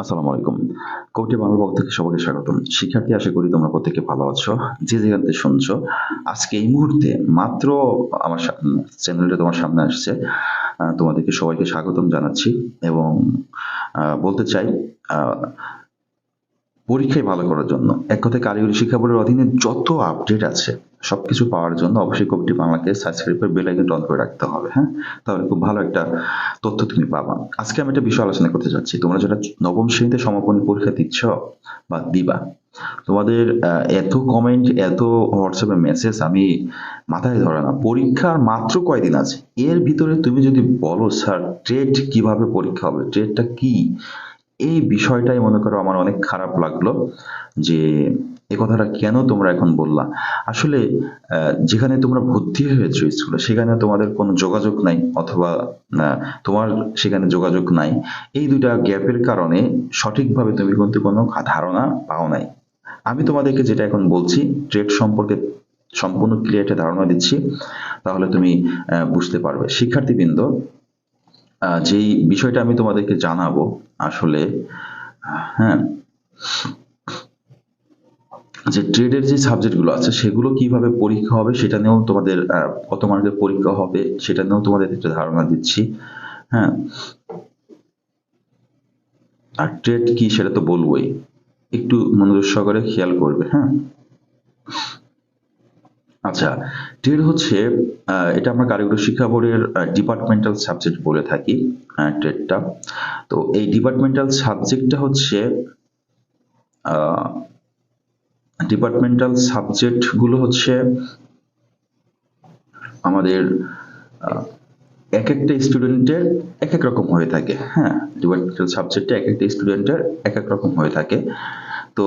আসসালামু আলাইকুম। কৌটি বাংলা পক্ষ থেকে সবাইকে স্বাগতম। শিক্ষার্থী, আশা করি তোমরা প্রত্যেকে ভালো আছো। যে যেখান থেকে শুনছো, আজকে এই মুহূর্তে মাত্র আমার চ্যানেলটা তোমার সামনে আসছে। তোমাদেরকে সবাইকে স্বাগতম জানাচ্ছি এবং বলতে চাই পরীক্ষায় ভালো করার জন্য। এক কথায় কারিগরি শিক্ষা বোর্ডের অধীনে যত আপডেট আছে সবকিছু পাওয়ার জন্য অবশ্যই কবিটি বাংলাকে সাবস্ক্রাইব করে বেল আইকনটা অন করে রাখতে হবে হ্যাঁ? তাহলে খুব ভালো একটা তথ্য তুমি পাবা। আজকে আমি একটা বিষয় আলোচনা করতে যাচ্ছি। তোমরা যেটা নবম শ্রেণীতে সমাপনী পরীক্ষা দিচ্ছ বা দিবা, তোমাদের এত কমেন্ট এত হোয়াটসঅ্যাপে মেসেজ আমি মাথায় ধরে না। পরীক্ষার মাত্র কয়দিন আছে? এর ভিতরে তুমি যদি বলো, স্যার ট্রেড কীভাবে পরীক্ষা হবে? ট্রেডটা কি? এই বিষয়টাই মনে করো আমার অনেক খারাপ লাগল যে এ কথাটা কেন তোমরা এখন বললা? আসলে যেখানে তোমরা ভর্তি হয়েছো স্কুলে, সেখানে তোমাদের কোনো যোগাযোগ নাই, অথবা তোমার সেখানে যোগাযোগ নাই। এই দুইটা গ্যাপের কারণে সঠিকভাবে তুমি কিন্তু কোনো ধারণা পাও নাই। আমি তোমাদেরকে যেটা এখন বলছি ট্রেড সম্পর্কে সম্পূর্ণ ক্লিয়ার একটা ধারণা দিচ্ছি, তাহলে তুমি বুঝতে পারবে। শিক্ষার্থীবৃন্দ যেই বিষয়টা আমি তোমাদেরকে জানাব, আসলে হ্যাঁ যে ট্রেডের যে সাবজেক্টগুলো আছে, সেগুলো কীভাবে পরীক্ষা হবে সেটা নিয়েও তোমাদের কত মার্কের পরীক্ষা হবে সেটা নিয়েও তোমাদের একটা ধারণা দিচ্ছি হ্যাঁ? আর ট্রেড কি সেটা তো বলবোই, একটু মনোযোগ সহকারে খেয়াল করবে হ্যাঁ? আচ্ছা ট্রেড হচ্ছে এটা আমরা কারিগরি শিক্ষা বোর্ডের ডিপার্টমেন্টাল সাবজেক্ট বলে থাকি ট্রেডটা তো এই ডিপার্টমেন্টাল সাবজেক্টটা হচ্ছে ডিপার্টমেন্টাল সাবজেক্টগুলো হচ্ছে আমাদের এক একটা স্টুডেন্টের এক এক রকম হয়ে থাকে। হ্যাঁ ডিপার্টমেন্টাল সাবজেক্টে এক একটা স্টুডেন্টের এক এক রকম হয়ে থাকে। তো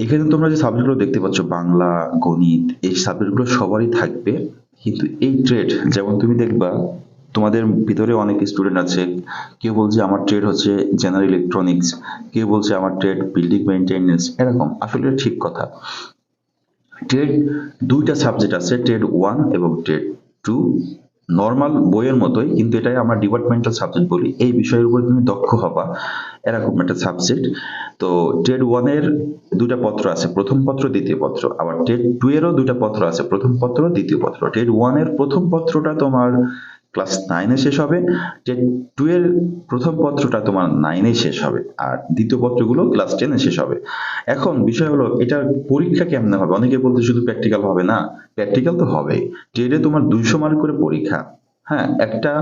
এখানে তোমরা যে সাবজেক্টগুলো দেখতে পাচ্ছ, বাংলা, গণিত, এই সাবজেক্টগুলো সবারই থাকবে। কিন্তু এই ট্রেড যেমন তুমি দেখবা তোমাদের ভিতরে অনেক স্টুডেন্ট আছে। কেউ বলছে আমার ট্রেড হচ্ছে জেনারেল ইলেকট্রনিক্স কেউ বলছে আমার ট্রেড বিল্ডিং মেইনটেনেন্স এরকম। আসলে ঠিক কথা। ট্রেড দুইটা সাবজেক্ট আছে ট্রেড ওয়ান এবং ট্রেড টু নর্মাল বইয়ের মতোই, কিন্তু এটাই আমরা ডিপার্টমেন্টাল সাবজেক্ট বলি। এই বিষয়ের উপর তুমি দক্ষ হবা, এরকম একটা সাবজেক্ট তো ট্রেড ওয়ানের দুটা পত্র আছে, প্রথম পত্র, দ্বিতীয় পত্র। আবার ট্রেড টু এরও দুটা পত্র আছে, প্রথম পত্র, দ্বিতীয় পত্র। ট্রেড ওয়ানের প্রথম পত্রটা তোমার ক্লাস নাইনে শেষ হবে। যে টুয়েল প্রথম পত্রটা তোমার নাইনে শেষ হবে, আর দ্বিতীয় পত্রগুলো ক্লাস টেনে শেষ হবে। এখন বিষয় হলো এটা পরীক্ষা কেমনে হবে? অনেকে বলতে শুধু প্র্যাকটিক্যাল হবে না প্র্যাকটিক্যাল তো হবে ট্রেডে তোমার দুইশো মার্ক করে পরীক্ষা হ্যাঁ একটা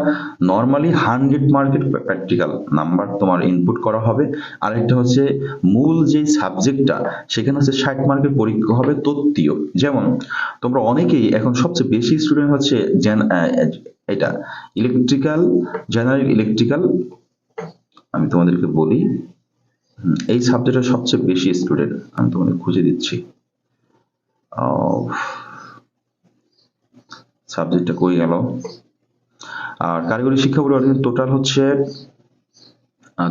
নর্মালি হান্ড্রেড মার্কের প্র্যাকটিক্যাল নাম্বার তোমার ইনপুট করা হবে। আরেকটা হচ্ছে মূল যে সাবজেক্টটা সেখানে হচ্ছে ষাট মার্কের পরীক্ষা হবে তত্ত্বীয়। যেমন তোমরা অনেকেই এখন সবচেয়ে বেশি স্টুডেন্ট হচ্ছে এটা ইলেকট্রিক্যাল জেনারেল ইলেকট্রিক্যাল আমি তোমাদেরকে বলি এই সাবজেক্টের সবচেয়ে বেশি স্টুডেন্ট আমি তোমাদের খুঁজে দিচ্ছি। সাবজেক্টটা কই গেল? আর কারিগরি শিক্ষা বোর্ডের অধীনে টোটাল হচ্ছে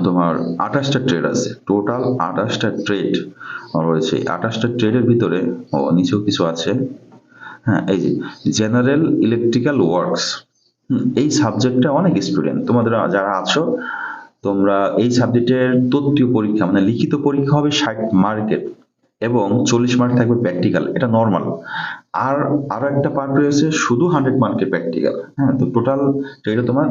তোমার আঠাশটা ট্রেড আছে। টোটাল আঠাশটা ট্রেড রয়েছে আঠাশটা ট্রেডের ভিতরে, ও, নিচেও কিছু আছে। হ্যাঁ এই যে জেনারেল ইলেকট্রিক্যাল ওয়ার্কস এই সাবজেক্টটা অনেক স্টুডেন্ট তোমাদের যারা আছো, তোমরা এই সাবজেক্টের তত্ত্বীয় পরীক্ষা মানে লিখিত পরীক্ষা হবে ষাট মার্কের এবং চল্লিশ মার্ক থাকবে প্র্যাকটিক্যাল এটা নর্মাল আর আরও একটা পার্ট রয়েছে, শুধু হান্ড্রেড মার্কের প্র্যাকটিক্যাল হ্যাঁ? তো টোটাল ট্রেডে তোমার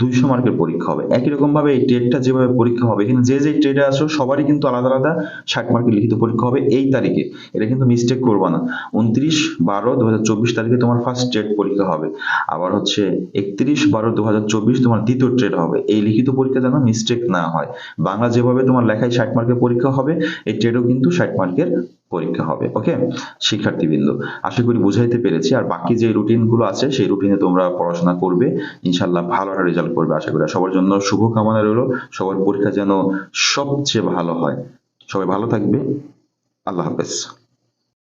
দুইশো মার্কের পরীক্ষা হবে। একই রকম ভাবে এই ট্রেডটা যেভাবে পরীক্ষা হবে, এখানে যে যে ট্রেডে আসো, সবারই কিন্তু আলাদা আলাদা ষাট মার্কের লিখিত পরীক্ষা হবে এই তারিখে। এটা কিন্তু মিস্টেক করবা না। উনত্রিশ বারো দু হাজার চব্বিশ তারিখে তোমার ফার্স্ট ট্রেড পরীক্ষা হবে। আবার হচ্ছে একত্রিশ বারো দু হাজার চব্বিশ তোমার দ্বিতীয় ট্রেড হবে। এই লিখিত পরীক্ষা যেন মিস্টেক না হয়। বাংলা যেভাবে তোমার লেখায় ষাট মার্কের পরীক্ষা হবে, এই ট্রেডও কিন্তু ষাট মার্কের পরীক্ষা হবে ওকে শিক্ষার্থীবৃন্দ, আশা করি বুঝাইতে পেরেছি। আর বাকি যে রুটিনগুলো আছে, সেই রুটিনে তোমরা পড়াশোনা করবে। ইনশাল্লাহ ভালো একটা রেজাল্ট করবে, আশা করি। সবার জন্য শুভকামনা রইল। সবার পরীক্ষা যেন সবচেয়ে ভালো হয়। সবাই ভালো থাকবে। আল্লাহ হাফেজ।